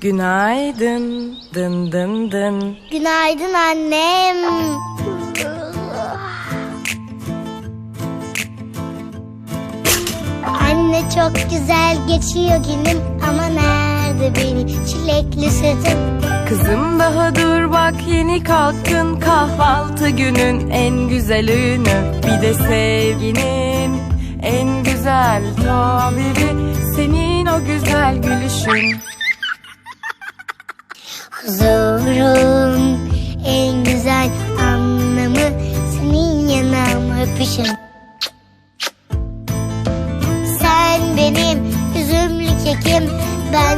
Günaydın. Dın dın dın. Günaydın annem. Anne çok güzel geçiyor günüm ama nerede benim çilekli sütüm? Kızım daha dur bak yeni kalktın. Kahvaltı günün en güzel ünü bir de sevginin en güzel tabiri. Senin o güzel gülüşün. Huzurun en güzel anlamı. Senin yanağımı öpüşün. Sen benim üzümlü kekim,